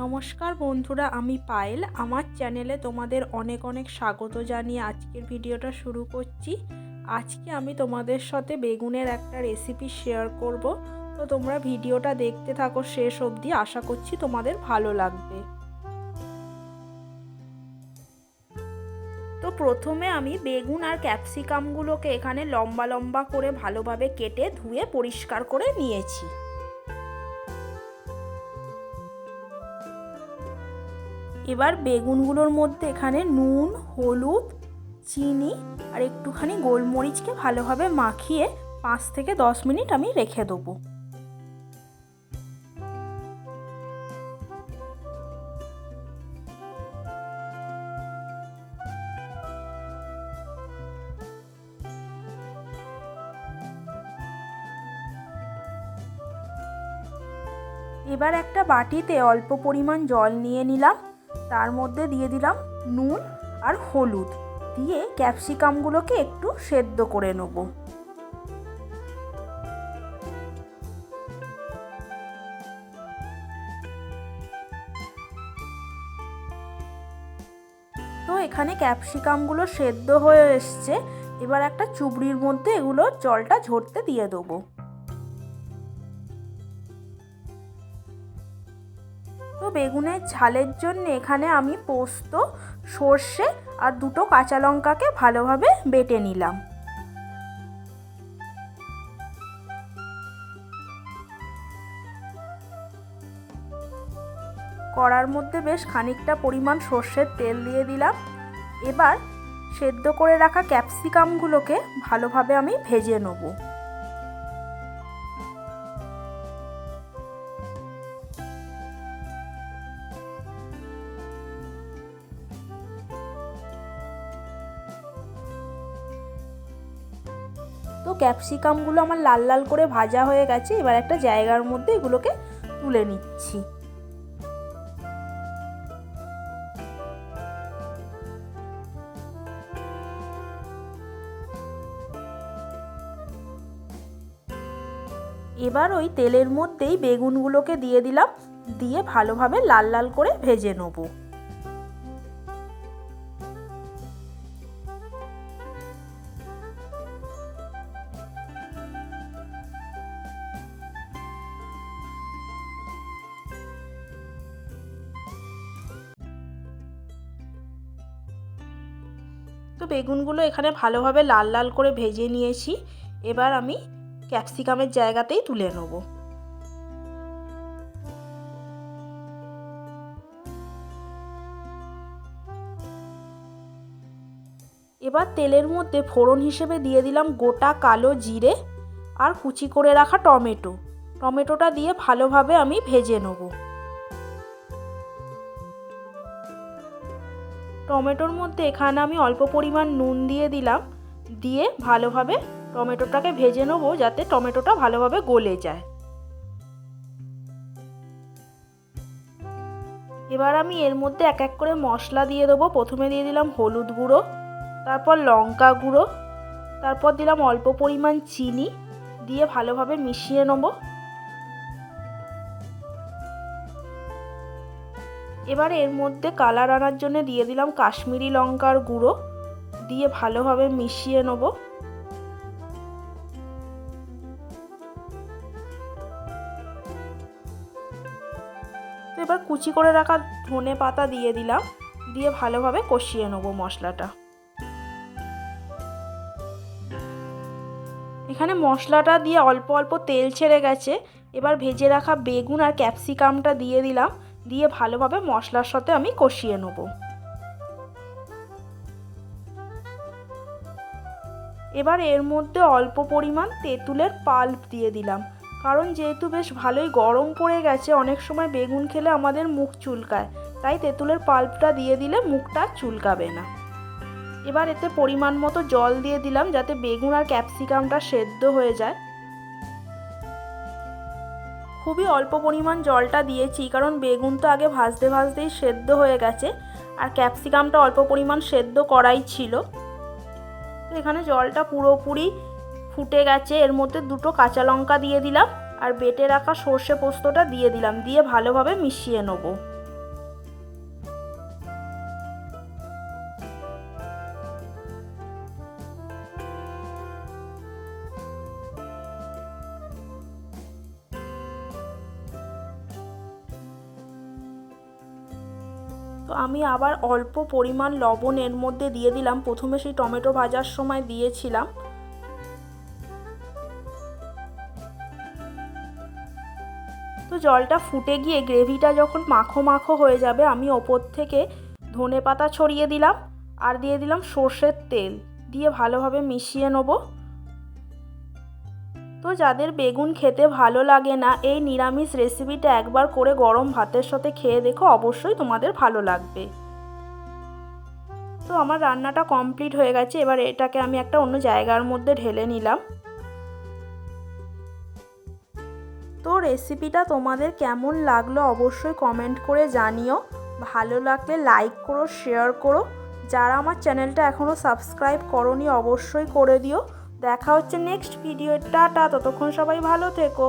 নমস্কার বন্ধুরা, আমি পায়েল। আমার চ্যানেলে তোমাদের অনেক অনেক স্বাগত জানিয়ে আজকের ভিডিওটা শুরু করছি। আজকে আমি তোমাদের সাথে বেগুনের একটা রেসিপি শেয়ার করব। তো তোমরা ভিডিওটা দেখতে থাকো শেষ অবধি, আশা করছি তোমাদের ভালো লাগবে। তো প্রথমে আমি বেগুন আর ক্যাপসিকামগুলোকে এখানে লম্বা লম্বা করে ভালোভাবে কেটে ধুয়ে পরিষ্কার করে নিয়েছি। এবার বেগুনগুলোর মধ্যে এখানে নুন, হলুদ, চিনি আর একটুখানি গোলমরিচকে ভালোভাবে মাখিয়ে পাঁচ থেকে দশ মিনিট আমি রেখে দেবো। এবার একটা বাটিতে অল্প পরিমাণ জল নিয়ে নিলাম। তার মধ্যে দিয়ে দিলাম নুন আর হলুদ। দিয়ে ক্যাপসিকামগুলোকে একটু সেদ্ধ করে নেব। তো এখানে ক্যাপসিকামগুলো সেদ্ধ হয়ে এসছে। এবার একটা চুবড়ির মধ্যে এগুলো জলটা ঝরতে দিয়ে দেবো। বেগুনের ঝালের জন্য এখানে আমি পোস্ত, সর্ষে আর দুটো কাঁচা লঙ্কাকে ভালোভাবে বেটে নিলাম। কড়ার মধ্যে বেশ খানিকটা পরিমাণ সর্ষের তেল দিয়ে দিলাম। এবার সেদ্ধ করে রাখা ক্যাপসিকামগুলোকে ভালোভাবে আমি ভেজে নেব। তো ক্যাপসিকামগুলো আমার লাল লাল করে ভাজা হয়ে গেছে, এবার একটা জায়গার মধ্যে এগুলোকে তুলে নিচ্ছি। এবার ওই তেলের মধ্যেই বেগুনগুলোকে দিয়ে দিলাম, দিয়ে ভালোভাবে লাল লাল করে ভেজে নেব। তো বেগুনগুলো এখানে ভালোভাবে লাল লাল করে ভেজে নিয়েছি। এবার আমি ক্যাপসিকামের জায়গাতেই তুলে নেব। এবার তেলের মধ্যে ফোড়ন হিসেবে দিয়ে দিলাম গোটা কালো জিরে আর কুচি করে রাখা টমেটো। টমেটোটা দিয়ে ভালোভাবে আমি ভেজে নেব। টমেটোর মধ্যে এখানে আমি অল্প পরিমাণ নুন দিয়ে দিলাম। দিয়ে ভালোভাবে টমেটোটাকে ভেজে নেব যাতে টমেটোটা ভালোভাবে গলে যায়। এবার আমি এর মধ্যে এক এক করে মশলা দিয়ে দেবো। প্রথমে দিয়ে দিলাম হলুদ গুঁড়ো, তারপর লঙ্কা গুঁড়ো, তারপর দিলাম অল্প পরিমাণ চিনি। দিয়ে ভালোভাবে মিশিয়ে নেব। এবার এর মধ্যে কালার আনার জন্য দিয়ে দিলাম কাশ্মীরি লঙ্কার গুঁড়ো। দিয়ে ভালোভাবে মিশিয়ে নেব। এবার কুচি করে রাখা ধনে পাতা দিয়ে দিলাম। দিয়ে ভালোভাবে কষিয়ে নেব মশলাটা। এখানে মশলাটা দিয়ে অল্প অল্প তেল ছেড়ে গেছে। এবার ভেজে রাখা বেগুন আর ক্যাপসিকামটা দিয়ে দিলাম। দিয়ে ভালোভাবে মশলার সাথে আমি কষিয়ে নেব। এবার এর মধ্যে অল্প পরিমাণ তেঁতুলের পাল্প দিয়ে দিলাম, কারণ যেহেতু বেশ ভালোই গরম পড়ে গেছে, অনেক সময় বেগুন খেলে আমাদের মুখ চুলকায়, তাই তেঁতুলের পাল্পটা দিয়ে দিলে মুখটা চুলকাবে না। এবার এতে পরিমাণ মতো জল দিয়ে দিলাম যাতে বেগুন আর ক্যাপসিকামটা সেদ্ধ হয়ে যায়। খুবই অল্প পরিমাণ জলটা দিয়েছি, কারণ বেগুন তো আগে ভাজতে ভাজতেই সেদ্ধ হয়ে গেছে, আর ক্যাপসিকামটা অল্প পরিমাণ সেদ্ধ করাই ছিল। তো এখানে জলটা পুরোপুরি ফুটে গেছে, এর মধ্যে দুটো কাঁচা লঙ্কা দিয়ে দিলাম, আর বেটে রাখা সর্ষে পোস্তটা দিয়ে দিলাম, দিয়ে ভালোভাবে মিশিয়ে নেব। তো আমি আবার অল্প পরিমাণ লবণ এর মধ্যে দিয়ে দিলাম। প্রথমে সেই টমেটো ভাজার সময় দিয়েছিলাম। তো জলটা ফুটে গিয়ে গ্রেভিটা যখন মাখো মাখো হয়ে যাবে, আমি ওপর থেকে ধনে পাতা ছড়িয়ে দিলাম আর দিয়ে দিলাম সর্ষের তেল। দিয়ে ভালোভাবে মিশিয়ে নেব। তো যাদের বেগুন খেতে ভালো লাগে না, এই নিরামিষ রেসিপিটা একবার করে গরম ভাতের সাথে খেয়ে দেখো, অবশ্যই তোমাদের ভালো লাগবে। তো আমার রান্নাটা কমপ্লিট হয়ে গেছে, এবার এটাকে আমি একটা অন্য জায়গার মধ্যে ঢেলে নিলাম। তো রেসিপিটা তোমাদের কেমন লাগল অবশ্যই কমেন্ট করে জানিও। ভালো লাগলে লাইক করো শেয়ার করো। যারা আমার চ্যানেলটা এখনও সাবস্ক্রাইব করনি, অবশ্যই করে দিও। দেখা হচ্ছে নেক্সট ভিডিও টাটা ততক্ষণ সবাই ভালো থেকো।